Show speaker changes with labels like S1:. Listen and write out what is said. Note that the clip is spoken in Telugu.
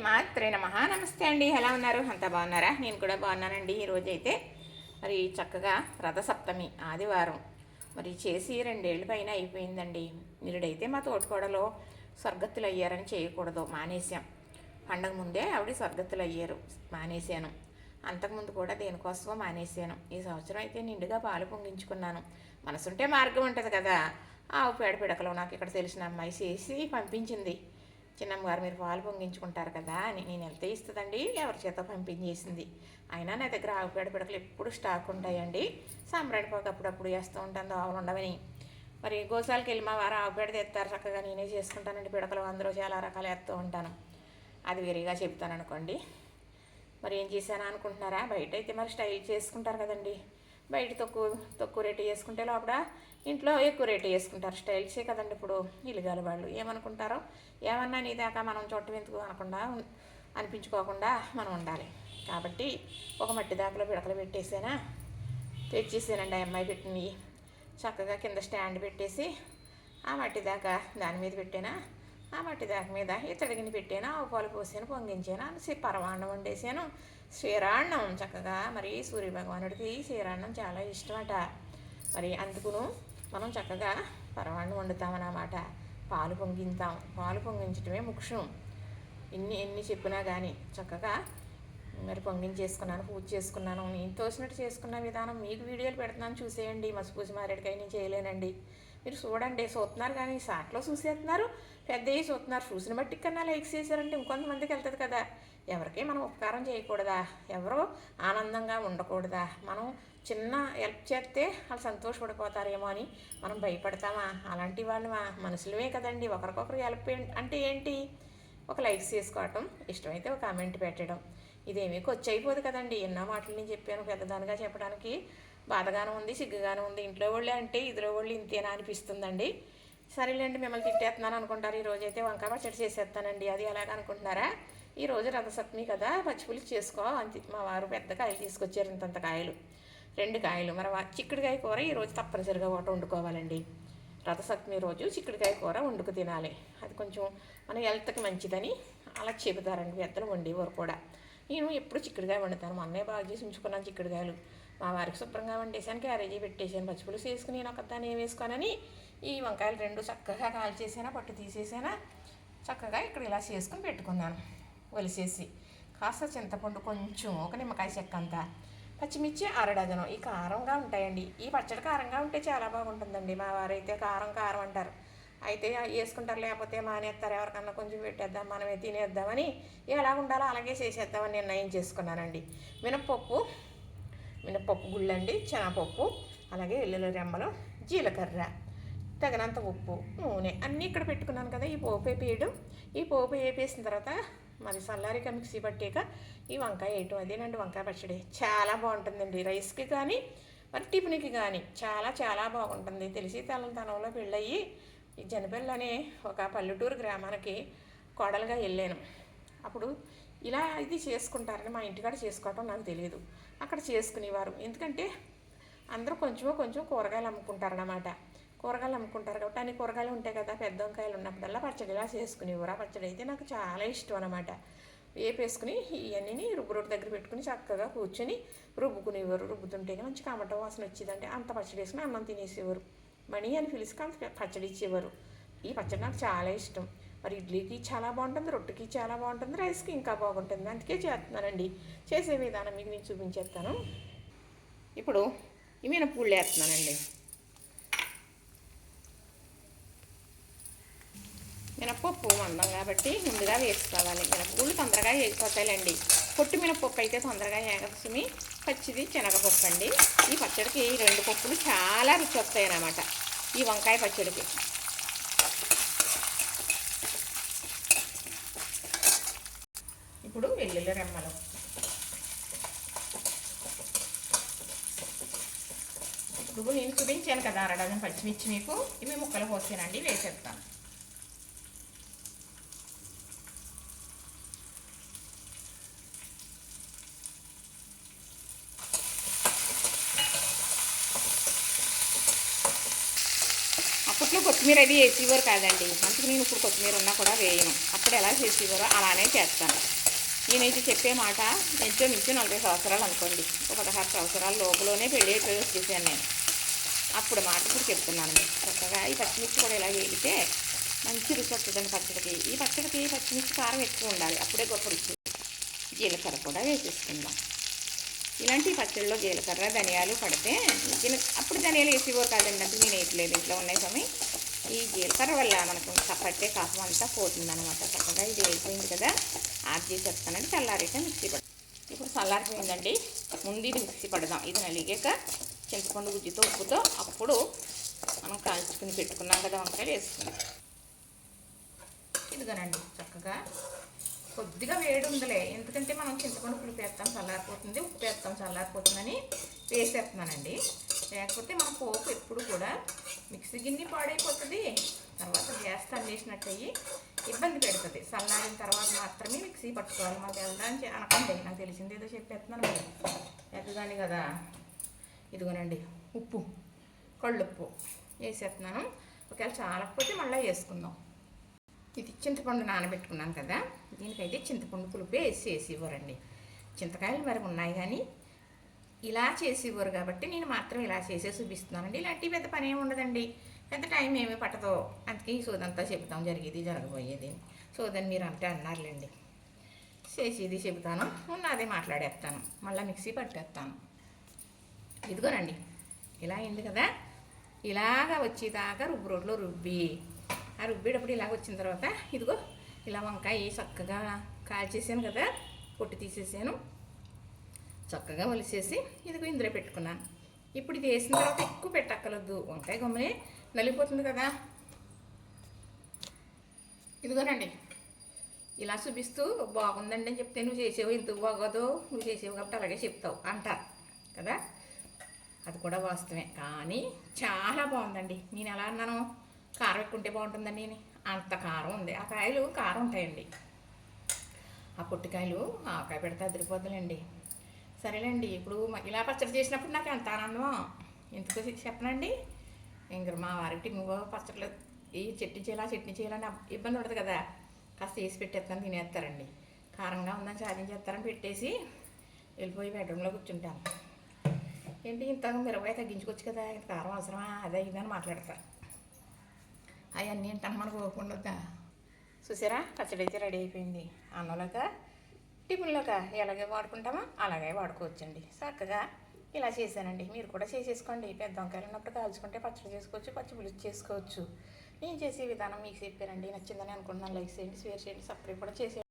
S1: మాత్రే నమ. నమస్తే అండి. ఎలా ఉన్నారు? అంతా బాగున్నారా? నేను కూడా బాగున్నానండి. ఈరోజైతే మరి చక్కగా రథసప్తమి ఆదివారం. మరి చేసి రెండేళ్ళ పైన అయిపోయిందండి. నిరుడైతే మా తోటకోడలో స్వర్గత్తులు అయ్యారని చేయకూడదు. మానేశాం. పండగ ముందే ఆవిడ స్వర్గత్తులు అయ్యారు మానేశాను. అంతకుముందు కూడా దేనికోసమో మానేశాను. ఈ సంవత్సరం అయితే నిండుగా పాలు పొంగించుకున్నాను. మనసుంటే మార్గం ఉంటుంది కదా. ఆవు పేడ పిడకలో నాకు ఇక్కడ తెలిసిన అమ్మాయి చేసి పంపించింది. చిన్నమ్మగారు మీరు పాలు పొంగించుకుంటారు కదా అని నేను ఎంత ఇస్తుందండి ఎవరి చేత పంపించేసింది. అయినా నా దగ్గర ఆవుపేడ పిడకలు ఎప్పుడు స్టాక్ ఉంటాయండి. సాంబ్రాడి పోక అప్పుడప్పుడు వేస్తూ ఉంటాను ఆవులు ఉండవని. మరి గోసాలకి వెళ్ళి మా వారు ఆవుపేడ తెస్తారు చక్కగా నేనే చేసుకుంటానండి పిడకలు అందరూ చాలా రకాలు వేస్తూ ఉంటాను. అది వేరేగా చెప్తాను అనుకోండి. మరి ఏం చేశాను అనుకుంటున్నారా? బయట అయితే మరి స్టైల్ చేసుకుంటారు కదండి. బయట తక్కువ తక్కువ రేటు చేసుకుంటే లోపల ఇంట్లో ఎక్కువ రేటు చేసుకుంటారు. స్టైల్సే కదండి ఇప్పుడు ఇలుగాలి వాళ్ళు. ఏమనుకుంటారో? ఏమన్నా నీ దాకా మనం చోటు ఎందుకు అనకుండా అనిపించుకోకుండా మనం ఉండాలి. కాబట్టి ఒక మట్టి దాకలో పిడకలు పెట్టేసానా? తెచ్చేసానండి ఆ అమ్మాయి పెట్టినవి చక్కగా కింద స్టాండ్ పెట్టేసి ఆ మట్టి దాకా దాని మీద పెట్టానా? ఆ మట్టి దాకా మీద ఇతడిగిని పెట్టాను ఆవు పాలు పోసాను పొంగించాను అనేసి పరవాన్నం వండేసాను శ్రీరాన్నం చక్కగా మరి సూర్య భగవానుడికి చాలా ఇష్టమట. మరి అందుకును మనం చక్కగా పరవాన్నం వండుతామన్నమాట పాలు పొంగిస్తాం పాలు పొంగించడమే ముఖ్యం. ఎన్ని ఎన్ని చెప్పినా కానీ చక్కగా మరి పొంగించేసుకున్నాను పూజ చేసుకున్నాను. నేను తోసినట్టు చేసుకున్న విధానం మీకు వీడియోలు పెడుతున్నాను చూసేయండి. మసిపూసి మారేడుకాయ నేను చేయలేనండి. మీరు చూడండి చూస్తున్నారు కానీ సాట్లో చూసేస్తున్నారు. పెద్దవి చూస్తున్నారు చూసిన బట్టి కన్నా లైక్స్ చేశారంటే ఇంకొంతమందికి వెళ్తుంది కదా. ఎవరికి మనం ఉపకారం చేయకూడదా? ఎవరో ఆనందంగా ఉండకూడదా? మనం చిన్న హెల్ప్ చేస్తే వాళ్ళు సంతోషపడిపోతారేమో అని మనం భయపడతామా? అలాంటి వాళ్ళు మా మనుషులమే కదండి. ఒకరికొకరు హెల్ప్ అంటే ఏంటి? ఒక లైక్స్ చేసుకోవటం ఇష్టమైతే ఒక కామెంట్ పెట్టడం. ఇదేమీ ఖర్చు అయిపోదు కదండి. ఎన్నో మాటలు నేను చెప్పాను పెద్దదానిగా చెప్పడానికి. బాధగానే ఉంది సిగ్గుగానే ఉంది. ఇంట్లో వాళ్ళే అంటే ఇదిలో వాళ్ళు ఇంతేనా అనిపిస్తుందండి. సరేలేండి మిమ్మల్ని తిట్టేస్తున్నాను అనుకుంటారు. ఈ రోజు అయితే వంకాయ పచ్చడి చేసేస్తానండి. అది ఎలాగ అనుకుంటున్నారా? ఈ రోజు రథసప్తమి కదా పచ్చిపులుసు చేసుకో అంతే మా వారు పెద్ద కాయలు తీసుకొచ్చారు ఇంతంత కాయలు. రెండు కాయలు. మరి చిక్కుడుకాయ కూర ఈరోజు తప్పనిసరిగా ఒకటి వండుకోవాలండి. రథసప్తమి రోజు చిక్కుడుకాయ కూర వండుకు తినాలి. అది కొంచెం మన హెల్త్కి మంచిదని అలా చెబుతారండి పెద్దలు వండేవారు కూడా. నేను ఎప్పుడు చిక్కుడుకాయ వండుతాను. మొన్నే బాగా చేసి ఉంచుకున్నాను చిక్కుడుకాయలు. మా వారికి శుభ్రంగా వండేసాను క్యారేజీ పెట్టేసాను పచ్చిపులుసు వేసుకుని నేను ఒకదాన్ని ఏం వేసుకోనని ఈ వంకాయలు రెండు చక్కగా కాల్చేసానా పట్టు తీసేసానా చక్కగా ఇక్కడ ఇలా చేసుకుని పెట్టుకున్నాను ఒలిసేసి కాస్త చింతపండు కొంచెం ఒక నిమ్మకాయ చెక్క అంతా పచ్చిమిర్చి అరడజను ఈ కారంగా ఉంటాయండి. ఈ పచ్చడి కారంగా ఉంటే చాలా బాగుంటుందండి. మా వారైతే కారం కారం అంటారు. అయితే వేసుకుంటారు లేకపోతే మానేస్తారు. ఎవరికన్నా కొంచెం పెట్టేద్దాం మనమే తినేద్దామని ఎలా ఉండాలో అలాగే చేసేద్దామని నిర్ణయం చేసుకున్నానండి. మినప్పప్పు మినప్పప్పు గుళ్ళండి చెనపప్పు అలాగే ఎల్లుల్లి రెమ్మలు జీలకర్ర. తగినంత ఉప్పు నూనె అన్నీ ఇక్కడ పెట్టుకున్నాను కదా ఈ పోపు వేపేయడం. ఈ పోపు వేపేసిన తర్వాత మరి సల్లారిక మిక్సీ పట్టాక ఈ వంకాయ వేయటం. అదేనండి వంకాయ పచ్చడి. చాలా బాగుంటుందండి. రైస్కి కానీ మరి టిఫిన్కి కానీ చాలా చాలా బాగుంటుంది. తెలిసి తనంలో పెళ్ళయ్యి ఈ జనపల్లి అనే ఒక పల్లెటూరు గ్రామానికి కోడలుగా వెళ్ళాను. అప్పుడు ఇలా ఇది చేసుకుంటారని మా ఇంటికాడ చేసుకోవటం నాకు తెలియదు అక్కడ చేసుకునేవారు. ఎందుకంటే అందరూ కొంచెమో కొంచెం కూరగాయలు అమ్ముకుంటారన్నమాట. కూరగాయలు అమ్ముకుంటారు కాబట్టి అన్ని కూరగాయలు ఉంటాయి కదా పెద్ద వంకాయలు ఉన్నప్పుడల్లా పచ్చడిలా చేసుకుని ఆ పచ్చడి అయితే నాకు చాలా ఇష్టం అనమాట వేపేసుకుని ఇవన్నీ రుబ్బు దగ్గర పెట్టుకుని చక్కగా కూర్చొని రుబ్బుకునేవారు. రుబ్బుతుంటే మంచి కమట వాసన వచ్చేదంటే అంత పచ్చడి వేసుకుని అన్నం తినేసేవారు. మణి అని పిలిచి అంత పచ్చడి ఇచ్చేవారు. ఈ పచ్చడి నాకు చాలా ఇష్టం. మరి ఇడ్లీకి చాలా బాగుంటుంది రొట్టెకి చాలా బాగుంటుంది రైస్కి ఇంకా బాగుంటుంది. అందుకే చేస్తున్నానండి. చేసే విధానం మీకు నేను చూపించేస్తాను. ఇప్పుడు ఈ మినపూళ్ళు వేస్తున్నానండి. మినపప్పు మందం కాబట్టి ముందుగా వేసుకోవాలి. మినపగుళ్ళు తొందరగా వేగిపోతాయిలండి. పొట్టు మినపప్పు అయితే తొందరగా ఏగసుమి పచ్చిది శనగపప్పు అండి. ఈ పచ్చడికి ఈ రెండు పప్పులు చాలా రుచి వస్తాయి అన్నమాట ఈ వంకాయ పచ్చడికి. ఇప్పుడు వెల్లుల్లి రెమ్మలు. ఇప్పుడు నేను చూపించాను కదా అరడజన్ పచ్చిమిర్చి మీకు. ఇవి ముక్కలు పోసానండి వేసేస్తాను. కొత్తిమీర అది వేసేవారు కాదండి. అందుకు నేను ఇప్పుడు కొత్తిమీర ఉన్నా కూడా వేయను. అప్పుడు ఎలా చేసేవారో అలానే చేస్తాను. నేనైతే చెప్పే మాట ఎంతో నుంచి నలభై సంవత్సరాలు అనుకోండి. ఒక పదహారు సంవత్సరాల లోపలనే పెళ్ళి అయిపోయి వచ్చేసాను నేను. అప్పుడు మాట ఇప్పుడు చెప్తున్నాను మీకు. చక్కగా ఈ పచ్చిమిర్చి కూడా ఇలా వేగితే మంచి రుచి వస్తుందండి పచ్చడికి. ఈ పచ్చడికి పచ్చిమిర్చి కారం ఎక్కువ ఉండాలి. అప్పుడే గొప్ప రుచి. జీలకర్ర కూడా వేసేసుకుందాం. ఇలాంటి పచ్చళ్ళలో జీలకర్ర ధనియాలు పడితే అప్పుడు ధనియాలు వేసేవారు కాదండి అంటే నేను వేయట్లేదు. ఇంట్లో ఉన్నాయి స్వామి. ఈ జీలకర్ర వల్ల మనకు పట్టే కాపం అంతా పోతుంది అనమాట చక్కగా ఇది వేసిపోయింది కదా. ఆఫ్ చేసి చెప్తానండి. చల్లారితే మిక్సీ పడ ఇప్పుడు చల్లారిపోయిందండి. ముందు ఇది మిక్సీ పడదాం. ఇది నలిగాక చింతపండు గుజ్జుతో ఉప్పుతో అప్పుడు మనం కాల్చుకుని పెట్టుకున్నాం కదా వంకాయలు వేసుకుందాం ఇదిగోనండి చక్కగా కొద్దిగా వేడి ఉందిలే. ఎందుకంటే మనం చింతపండు పులుపు వేస్తాం చల్లారిపోతుంది. ఉప్పు వేస్తాం చల్లారిపోతుందని వేసేస్తున్నానండి. లేకపోతే మన పోపు ఎప్పుడు కూడా మిక్సీ గిన్నె పాడైపోతుంది. తర్వాత గ్యాస్ తన్నేసినట్టు అయ్యి ఇబ్బంది పెడుతుంది. చల్లారిన తర్వాత మాత్రమే మిక్సీ పట్టుకోవాలి. మాకు వెళ్ళడానికి అనకండి. నాకు తెలిసింది ఏదో చెప్పేస్తున్నాను మరి. ఎద్దదాన్ని కదా. ఇదిగోనండి ఉప్పు కళ్ళుప్పు వేసేస్తున్నాను. ఒకవేళ చాలకపోతే మళ్ళీ వేసుకుందాం. ఇది చింతపండు నానబెట్టుకున్నాను కదా. దీనికైతే చింతపండు పులుపు వేసి వేసి ఇవ్వరండి చింతకాయలు మరి ఉన్నాయి కానీ ఇలా చేసి ఇవ్వరు కాబట్టి నేను మాత్రం ఇలా చేసే చూపిస్తున్నానండి. ఇలాంటి పెద్ద పని ఏమి ఉండదండి. పెద్ద టైం ఏమీ పట్టదో. అందుకే ఈ సోదంతా చెబుతాం. జరిగేది జరగబోయేది సోదని మీరు అంటే అన్నారులేండి. చేసేది చెబుతాను. ఉన్నది మాట్లాడేస్తాను. మళ్ళీ మిక్సీ పట్టేస్తాను. ఇదిగోనండి. ఇలా అయింది కదా. ఇలాగా వచ్చేదాకా రుబ్బు రోడ్లో రుబ్బి. ఆ రుబ్బేటప్పుడు ఇలాగ వచ్చిన తర్వాత ఇదిగో ఇలా వంకాయ చక్కగా కాల్చేసాను కదా పొట్టు తీసేసాను. చక్కగా ఒలిసేసి ఇదిగో ఇందులో పెట్టుకున్నాను. ఇప్పుడు ఇది వేసిన తర్వాత ఎక్కువ పెట్టక్కర్లేదు. వంకాయ గమ్మని నలిగిపోతుంది కదా. ఇదిగోనండి ఇలా చూపిస్తూ బాగుందండి అని చెప్తే నువ్వు చేసేవు ఎందుకు బాగోదు నువ్వు చేసేవు కాబట్టి అలాగే చెప్తావు అంటారు కదా. అది కూడా వాస్తవే కానీ చాలా బాగుందండి. నేను ఎలా అన్నాను కారం ఎక్కుంటే బాగుంటుందండి నేను అంత కారం ఉంది. ఆ కాయలు కారం ఉంటాయండి. ఆ పొట్టికాయలు ఆకాయ పెడితే అదిరిపోద్దులండి. సరేలేండి ఇప్పుడు ఇలా పచ్చడి చేసినప్పుడు నాకు ఎంత ఆనందం ఎందుకు చెప్పనండి. ఇంక మా వారికి నువ్వు పచ్చడి ఈ చట్నీ చేయాలా చట్నీ చేయాలని ఇబ్బంది ఉండదు కదా. కాస్త వేసి పెట్టేస్తాను తినేస్తారండి. కారంగా ఉందని సాధించేస్తారని పెట్టేసి వెళ్ళిపోయి బెడ్రూమ్లో కూర్చుంటాను. ఏంటి ఇంత మిరపకాయ తగ్గించుకోవచ్చు కదా ఇంత కారం అవసరమా? అదే ఇదని మాట్లాడతారు. అవన్నీ ఏంటన్నా పోకుండా చూసారా? పచ్చడి అయితే రెడీ అయిపోయింది. అన్నంలోక టిఫిన్లోక ఎలాగే వాడుకుంటామో అలాగే వాడుకోవచ్చండి. చక్కగా ఇలా చేశానండి. మీరు కూడా చేసేసుకోండి. పెద్ద వంకాయలు ఉన్నప్పుడు కాల్చుకుంటే పచ్చడి చేసుకోవచ్చు పచ్చి పులుసు చేసుకోవచ్చు. నేను చేసే విధానం మీకు చెప్పారండి నచ్చిందని అనుకుంటున్నాను. లైక్ చేయండి షేర్ చేయండి సబ్స్క్రైబ్ కూడా చేసేయండి.